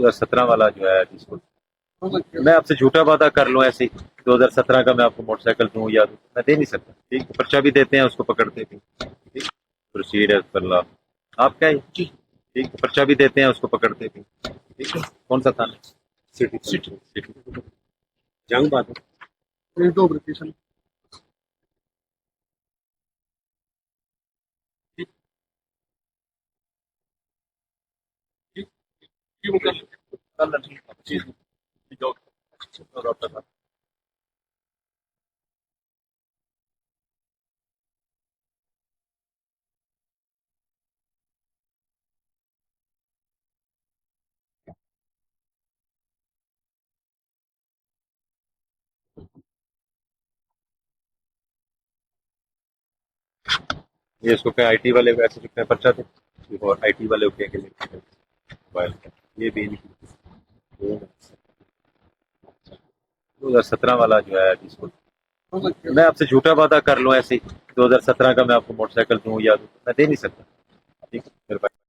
2017 वाला जो है जिसको मैं आपसे झूठा वादा कर लूँ ऐसे ही। 2017 का मैं आपको मोटरसाइकिल दूँ या दूँ मैं दे नहीं सकता। ठीक? पर्चा भी देते हैं उसको पकड़ते भी। ठीक? प्रोसीड है पर ला आप क्या है? ठीक? पर्चा भी देते हैं उसको पकड़ते भी। ठीक है? कौन सा थाना? City city. सिटी जंग बात ये इसको क्या आईटी वाले ऐसे चुके हैं? पर्चा थे और आईटी वाले ओके के लिए ये भी दो हज़ार सत्रह वाला जो है जिसको मैं आपसे झूठा वादा कर लूँ ऐसे दो हज़ार सत्रह का मैं आपको मोटरसाइकिल दूँ या मैं दे नहीं सकता। ठीक है